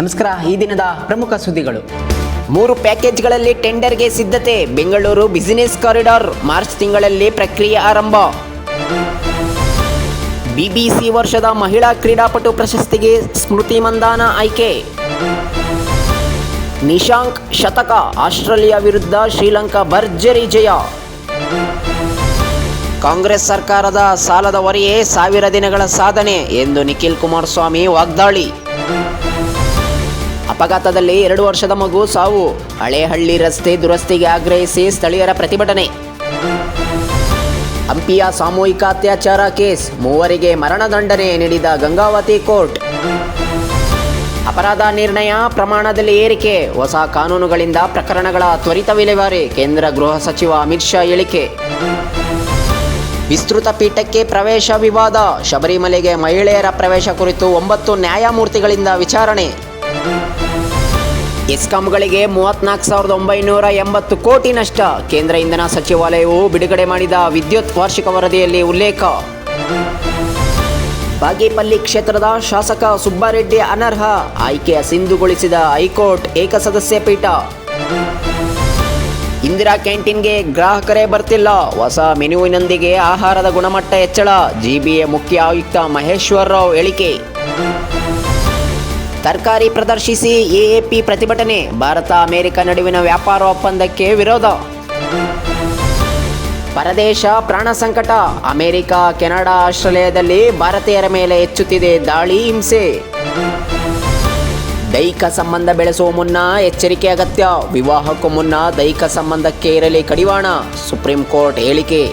ನಮಸ್ಕಾರ, ಈ ದಿನದ ಪ್ರಮುಖ ಸುದ್ದಿಗಳು. ಮೂರು ಪ್ಯಾಕೇಜ್ಗಳಲ್ಲಿ ಟೆಂಡರ್ಗೆ ಸಿದ್ಧತೆ, ಬೆಂಗಳೂರು ಬಿಸಿನೆಸ್ ಕಾರಿಡಾರ್ ಮಾರ್ಚ್ ತಿಂಗಳಲ್ಲಿ ಪ್ರಕ್ರಿಯೆ ಆರಂಭ. ಬಿಬಿಸಿ ವರ್ಷದ ಮಹಿಳಾ ಕ್ರೀಡಾಪಟು ಪ್ರಶಸ್ತಿಗೆ ಸ್ಮೃತಿ ಮಂದಾನ ಆಯ್ಕೆ. ನಿಶಾಂಕ್ ಶತಕ, ಆಸ್ಟ್ರೇಲಿಯಾ ವಿರುದ್ಧ ಶ್ರೀಲಂಕಾ ಭರ್ಜರಿ ಜಯ. ಕಾಂಗ್ರೆಸ್ ಸರ್ಕಾರದ ಸಾಲದ ಹೊರೆಯೇ ಸಾವಿರ ದಿನಗಳ ಸಾಧನೆ ಎಂದು ನಿಖಿಲ್ ಕುಮಾರಸ್ವಾಮಿ ವಾಗ್ದಾಳಿ. ಅಪಘಾತದಲ್ಲಿ ಎರಡು ವರ್ಷದ ಮಗು ಸಾವು. ಹಳೇಹಳ್ಳಿ ರಸ್ತೆ ದುರಸ್ತಿಗೆ ಆಗ್ರಹಿಸಿ ಸ್ಥಳೀಯರ ಪ್ರತಿಭಟನೆ. ಹಂಪಿಯ ಸಾಮೂಹಿಕ ಅತ್ಯಾಚಾರ ಕೇಸ್. ಮೂವರಿಗೆ ಮರಣದಂಡನೆ ನೀಡಿದ ಗಂಗಾವತಿ ಕೋರ್ಟ್. ಅಪರಾಧ ನಿರ್ಣಯ ಪ್ರಮಾಣದಲ್ಲಿ ಏರಿಕೆ. ಹೊಸ ಕಾನೂನುಗಳಿಂದ ಪ್ರಕರಣಗಳ ತ್ವರಿತ ವಿಲೇವಾರಿ ಕೇಂದ್ರ ಗೃಹ ಸಚಿವ ಅಮಿತ್ ಶಾ ಹೇಳಿಕೆ. ವಿಸ್ತೃತ ಪೀಠಕ್ಕೆ ಪ್ರವೇಶ ವಿವಾದ. ಶಬರಿಮಲೆಗೆ ಮಹಿಳೆಯರ ಪ್ರವೇಶ ಕುರಿತು ಒಂಬತ್ತು ನ್ಯಾಯಮೂರ್ತಿಗಳಿಂದ ವಿಚಾರಣೆ. ಎಸ್ಕಾಂಗಳಿಗೆ ಮೂವತ್ನಾಲ್ಕು ಸಾವಿರದ ಒಂಬೈನೂರ ಎಂಬತ್ತು ಕೋಟಿ ನಷ್ಟ. ಕೇಂದ್ರ ಇಂಧನ ಸಚಿವಾಲಯವು ಬಿಡುಗಡೆ ಮಾಡಿದ ವಿದ್ಯುತ್ ವಾರ್ಷಿಕ ವರದಿಯಲ್ಲಿ ಉಲ್ಲೇಖ. ಬಾಗೇಪಲ್ಲಿ ಕ್ಷೇತ್ರದ ಶಾಸಕ ಸುಬ್ಬಾರೆಡ್ಡಿ ಅನರ್ಹ. ಆಯ್ಕೆಯ ಸಿಂಧುಗೊಳಿಸಿದ ಹೈಕೋರ್ಟ್ ಏಕಸದಸ್ಯ ಪೀಠ. ಇಂದಿರಾ ಕ್ಯಾಂಟೀನ್ಗೆ ಗ್ರಾಹಕರೇ ಬರ್ತಿಲ್ಲ. ಹೊಸ ಮೆನುವಿನೊಂದಿಗೆ ಆಹಾರದ ಗುಣಮಟ್ಟ ಹೆಚ್ಚಳ. ಜಿಬಿಎ ಮುಖ್ಯ ಆಯುಕ್ತ ಮಹೇಶ್ವರ ರಾವ್ ಹೇಳಿಕೆ. ತರಕಾರಿ ಪ್ರದರ್ಶಿಸಿ ಎಎಪಿ ಪ್ರತಿಭಟನೆ. ಭಾರತ ಅಮೆರಿಕ ನಡುವಿನ ವ್ಯಾಪಾರ ಒಪ್ಪಂದಕ್ಕೆ ವಿರೋಧ. ಪರದೇಶ ಪ್ರಾಣ ಸಂಕಟ. ಅಮೆರಿಕ, ಕೆನಡಾ, ಆಸ್ಟ್ರೇಲಿಯಾದಲ್ಲಿ ಭಾರತೀಯರ ಮೇಲೆ ಹೆಚ್ಚುತ್ತಿದೆ ದಾಳಿ ಹಿಂಸೆ. ದೈಹಿಕ ಸಂಬಂಧ ಬೆಳೆಸುವ ಮುನ್ನ ಎಚ್ಚರಿಕೆ ಅಗತ್ಯ. ವಿವಾಹಕ್ಕೂ ಮುನ್ನ ದೈಹಿಕ ಸಂಬಂಧಕ್ಕೆ ಇರಲಿ ಕಡಿವಾಣ. ಸುಪ್ರೀಂ ಕೋರ್ಟ್ ಹೇಳಿಕೆ.